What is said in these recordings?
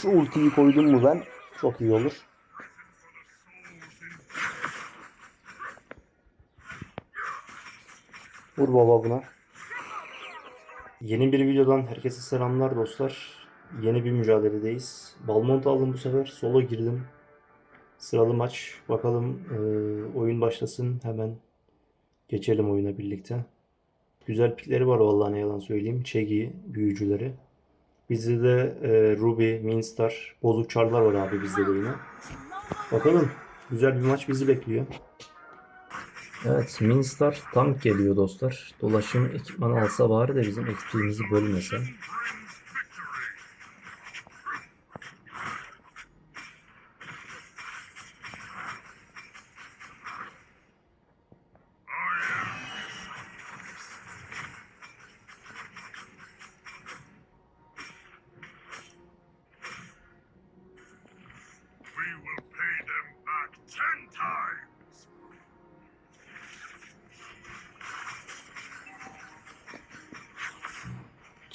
Şu ultiyi koydum mu ben çok iyi olur. Vur baba buna. Yeni bir videodan herkese selamlar dostlar. Yeni bir mücadeledeyiz. Balmont aldım bu sefer. Solo girdim. Sıralı maç. Bakalım e, oyun başlasın. Hemen geçelim oyuna birlikte. Güzel pikleri var vallahi ne yalan söyleyeyim. Çegi büyücüleri. Bizde de e, Ruby, Minstar, bozuk çarlar var abi bizde de yine. Bakalım. Güzel bir maç bizi bekliyor. Evet, Minstar tank geliyor dostlar. Dolaşım ekipmanı alsa bari de bizim ekipimizi bölmese.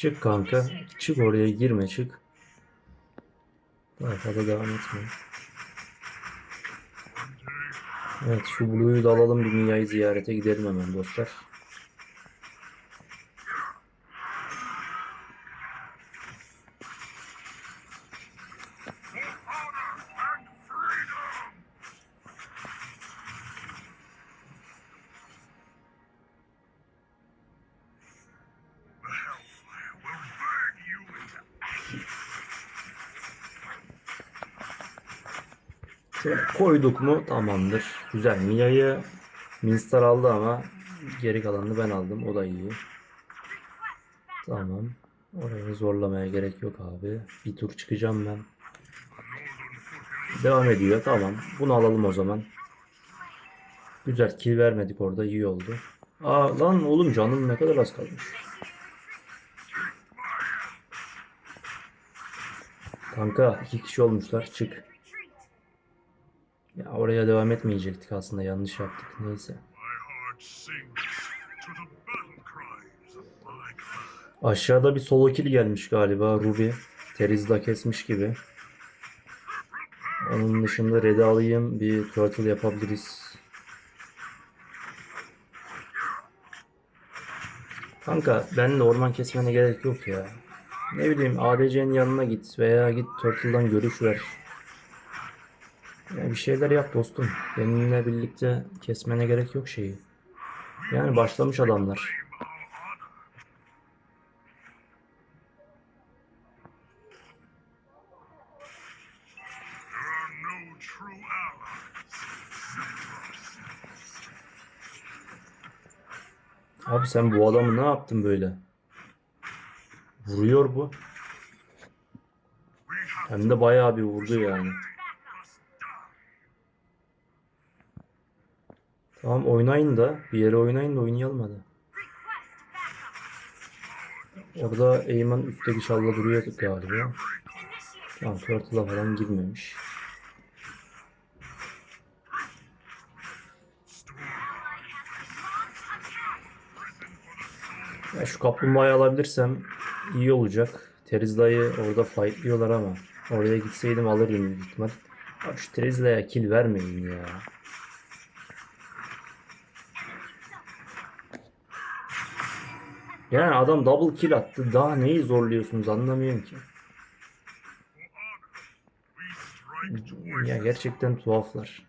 Çık kanka. Çık oraya girme çık. Fazla devam etme. Evet şu Blue'yu da alalım bir Mia'yı ziyarete gidelim hemen dostlar. Koyduk mu tamamdır. Güzel. Mia'yı Minstar aldı ama geri kalanını ben aldım. O da iyi. Tamam. Orayı zorlamaya gerek yok abi. Bir tur çıkacağım ben. Devam ediyor. Tamam. Bunu alalım o zaman. Güzel. Kill vermedik orada. iyi oldu. Aa lan oğlum canım ne kadar az kalmış. Kanka iki kişi olmuşlar. Çık. Ya oraya devam etmeyecektik aslında. Yanlış yaptık. Neyse. Aşağıda bir solo kill gelmiş galiba Ruby. Terizda kesmiş gibi. Onun dışında red'i alayım. Bir turtle yapabiliriz. Kanka ben de orman kesmene gerek yok ya. Ne bileyim ADC'nin yanına git veya git Turtle'dan görüş ver. Ya bir şeyler yap dostum. Benimle birlikte kesmene gerek yok şeyi. Yani başlamış adamlar. Abi sen bu adamı ne yaptın böyle? Vuruyor bu. Hem de bayağı bir vurdu yani. Tamam oynayın da bir yere oynayın da oynayalım hadi. Orada Eyman üstteki şalla duruyor galiba. Tamam Turtle'a falan girmemiş. Ya şu kaplumbağayı alabilirsem iyi olacak. Terizla'yı orada fightlıyorlar ama oraya gitseydim alırdım büyük şu Terizla'ya kill vermeyin ya. Yani adam double kill attı. Daha neyi zorluyorsunuz anlamıyorum ki. Ya gerçekten tuhaflar.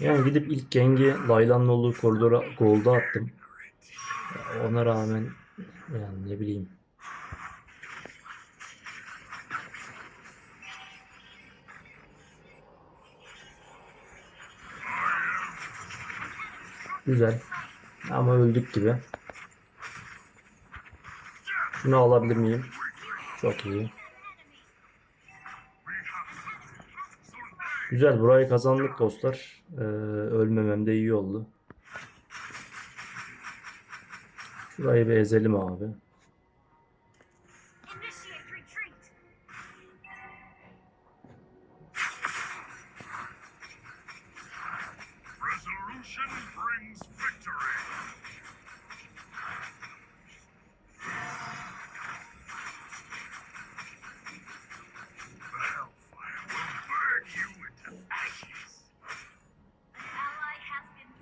Yani gidip ilk gengi Laylan'ın olduğu koridora golda attım. Ona rağmen yani ne bileyim. Güzel. Ama öldük gibi. Şunu alabilir miyim? Çok iyi. Güzel burayı kazandık dostlar. Ee, ölmemem de iyi oldu. Şurayı bir ezelim abi.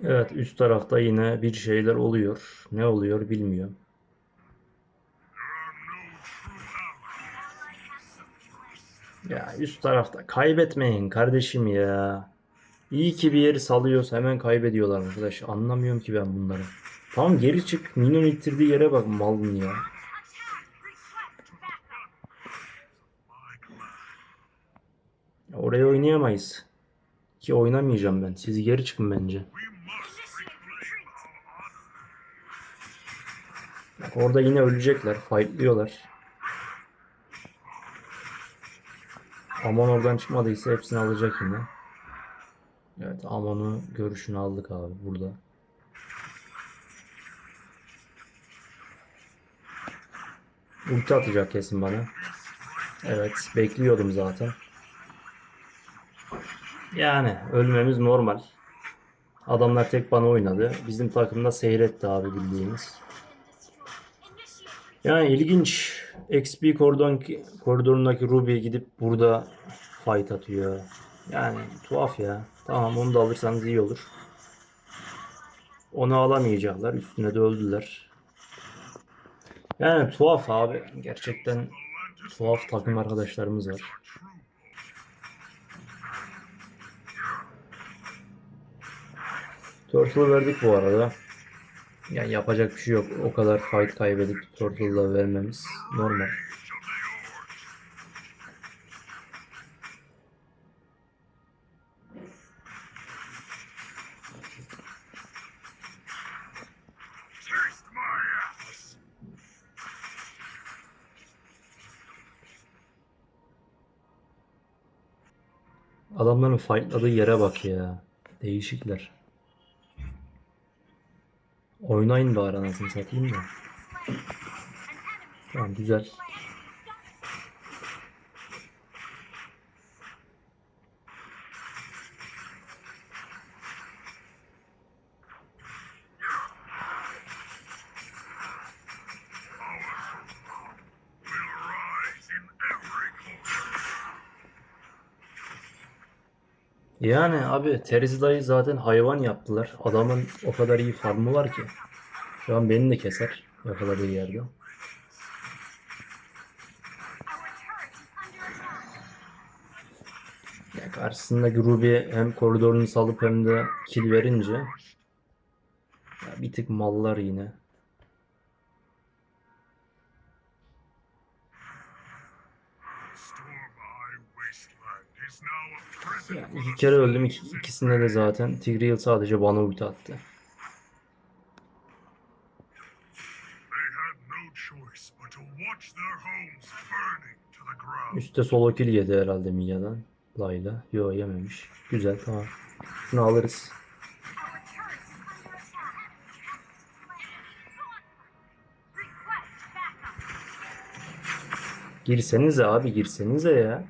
Evet üst tarafta yine bir şeyler oluyor. Ne oluyor bilmiyorum. Ya üst tarafta kaybetmeyin kardeşim ya. İyi ki bir yeri salıyoruz hemen kaybediyorlar arkadaş. Anlamıyorum ki ben bunları. Tamam geri çık. Minyon ittirdiği yere bak malın ya. Oraya oynayamayız. Ki oynamayacağım ben. Siz geri çıkın bence. Orada yine ölecekler. Fightlıyorlar. Amon oradan çıkmadıysa hepsini alacak yine. Evet Amon'u görüşünü aldık abi burada. Ulti atacak kesin bana. Evet bekliyordum zaten. Yani ölmemiz normal. Adamlar tek bana oynadı. Bizim takımda seyretti abi bildiğiniz. Yani ilginç. XP koridon, koridorundaki Ruby gidip burada fight atıyor. Yani tuhaf ya. Tamam onu da alırsanız iyi olur. Onu alamayacaklar. Üstüne de öldüler. Yani tuhaf abi. Gerçekten tuhaf takım arkadaşlarımız var. Turtle'ı verdik bu arada. Yani yapacak bir şey yok. O kadar fight kaybedip Turtle'la vermemiz normal. Adamların fightladığı yere bak ya. Değişikler. Oynayın bari anasını satayım da. Tamam güzel. Yani abi Teriz dayı zaten hayvan yaptılar. Adamın o kadar iyi farmı var ki. Şu an beni de keser yakaladığı yerde. Ya karşısındaki Ruby hem koridorunu salıp hem de kill verince ya bir tık mallar yine. Storm Eye Wasteland is now a prison Ya for iki kere öldüm. ikisinde de zaten Tigreal sadece bana ulti attı. Üste solo kill yedi herhalde Mia'dan. Layla. Yo yememiş. Güzel tamam. Şunu alırız. Girsenize abi girsenize ya.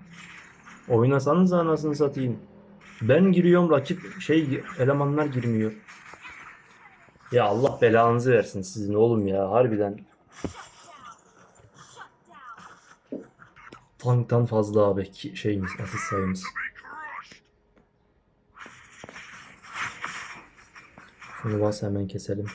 Oynasanız anasını satayım. Ben giriyorum rakip şey elemanlar girmiyor. Ya Allah belanızı versin sizin oğlum ya harbiden. Tanktan fazla abi ki şeyimiz asist sayımız. Şunu bas hemen keselim.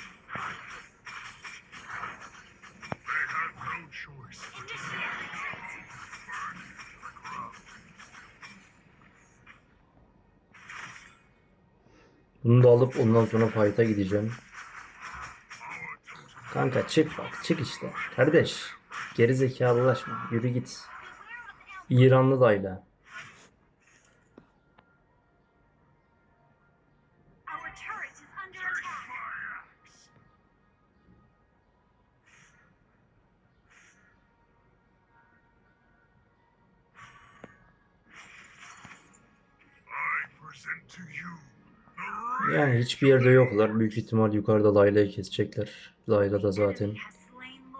Bunu da alıp ondan sonra fight'a gideceğim. Kanka çık bak çık işte. Kardeş geri zekalılaşma yürü git. İranlı the Yani hiçbir yerde yoklar. Büyük ihtimal yukarıda Layla'yı kesecekler. Layla da zaten.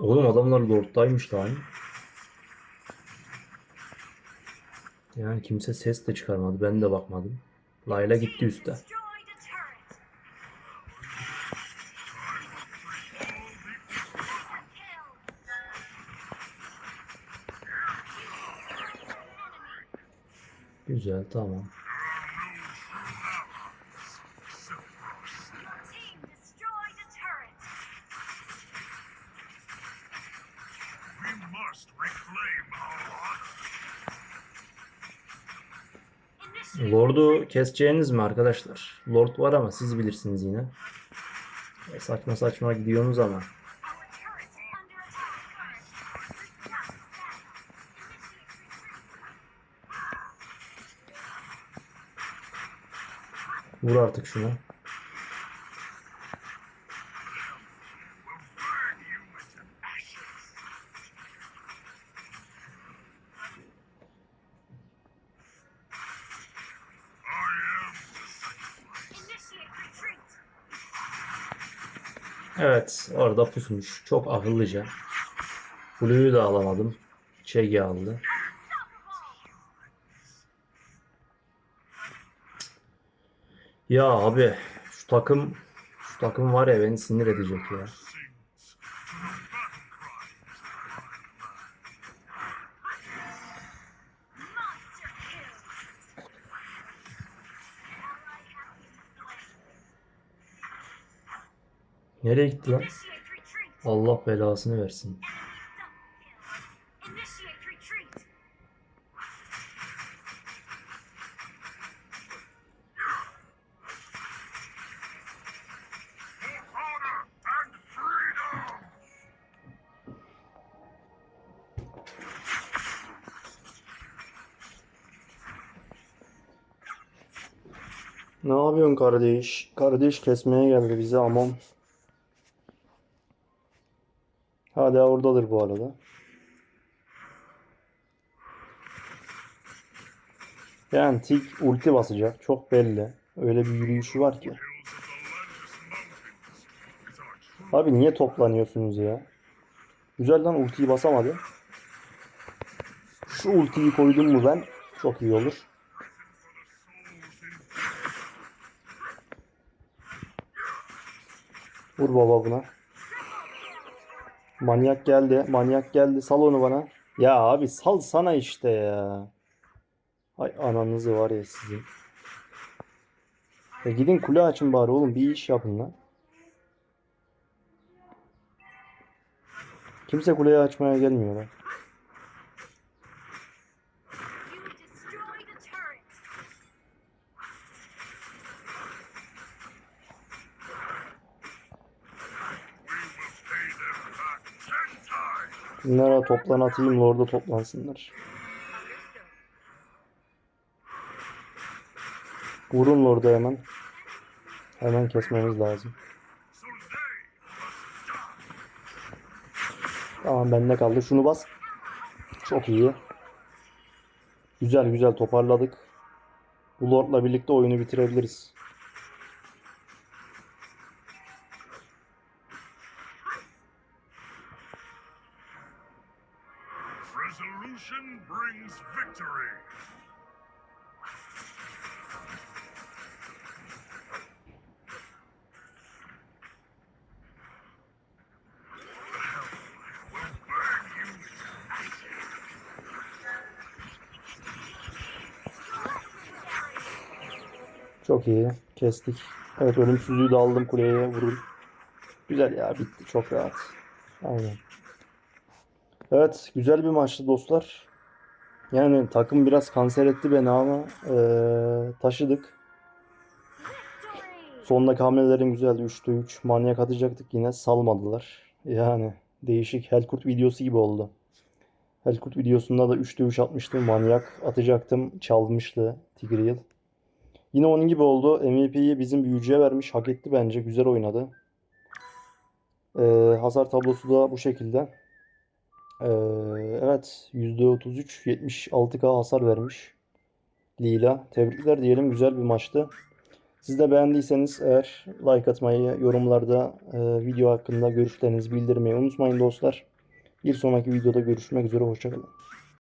Oğlum adamlar Lord'daymış lan. Yani kimse ses de çıkarmadı. Ben de bakmadım. Layla gitti üstte. Güzel tamam. Lord'u keseceğiniz mi arkadaşlar? Lord var ama siz bilirsiniz yine. Saçma saçma gidiyorsunuz ama. Vur artık şunu. Orada pusmuş. Çok akıllıca. Blue'yu da alamadım. Çegi aldı. Ya abi şu takım şu takım var ya beni sinir edecek ya. Nereye gitti lan? Allah belasını versin. Ne yapıyorsun kardeş? Kardeş kesmeye geldi bize aman. Hala oradadır bu arada. Yani Tig ulti basacak. Çok belli. Öyle bir yürüyüşü var ki. Abi niye toplanıyorsunuz ya? Güzel lan ultiyi basamadı. Şu ultiyi koydum mu ben? Çok iyi olur. Vur baba buna. Manyak geldi. Manyak geldi. Sal onu bana. Ya abi sal sana işte ya. Hay ananızı var ya sizin. Ya gidin kule açın bari oğlum. Bir iş yapın lan. Kimse kuleyi açmaya gelmiyor lan. Bunlara toplan atayım orada toplansınlar. Vurun orada hemen. Hemen kesmemiz lazım. Tamam bende kaldı. Şunu bas. Çok iyi. Güzel güzel toparladık. Bu Lord'la birlikte oyunu bitirebiliriz. Resolution brings victory! Çok iyi. Kestik. Evet ölümsüzlüğü de aldım kuleye vurun. Güzel ya bitti. Çok rahat. Aynen. Evet güzel bir maçtı dostlar. Yani takım biraz kanser etti beni ama eee, taşıdık. Sondaki hamlelerin güzeldi. 3'te 3. Manyak atacaktık yine salmadılar. Yani değişik Helkurt videosu gibi oldu. Helkurt videosunda da 3'te 3 atmıştım. Manyak atacaktım. Çalmıştı Tigreal. Yine onun gibi oldu. MVP'yi bizim büyücüye vermiş. Hak etti bence. Güzel oynadı. Ee, hasar tablosu da bu şekilde. Ee, evet. %33 76k hasar vermiş. Lila. Tebrikler diyelim. Güzel bir maçtı. Siz de beğendiyseniz eğer like atmayı, yorumlarda e, video hakkında görüşlerinizi bildirmeyi unutmayın dostlar. Bir sonraki videoda görüşmek üzere. Hoşçakalın.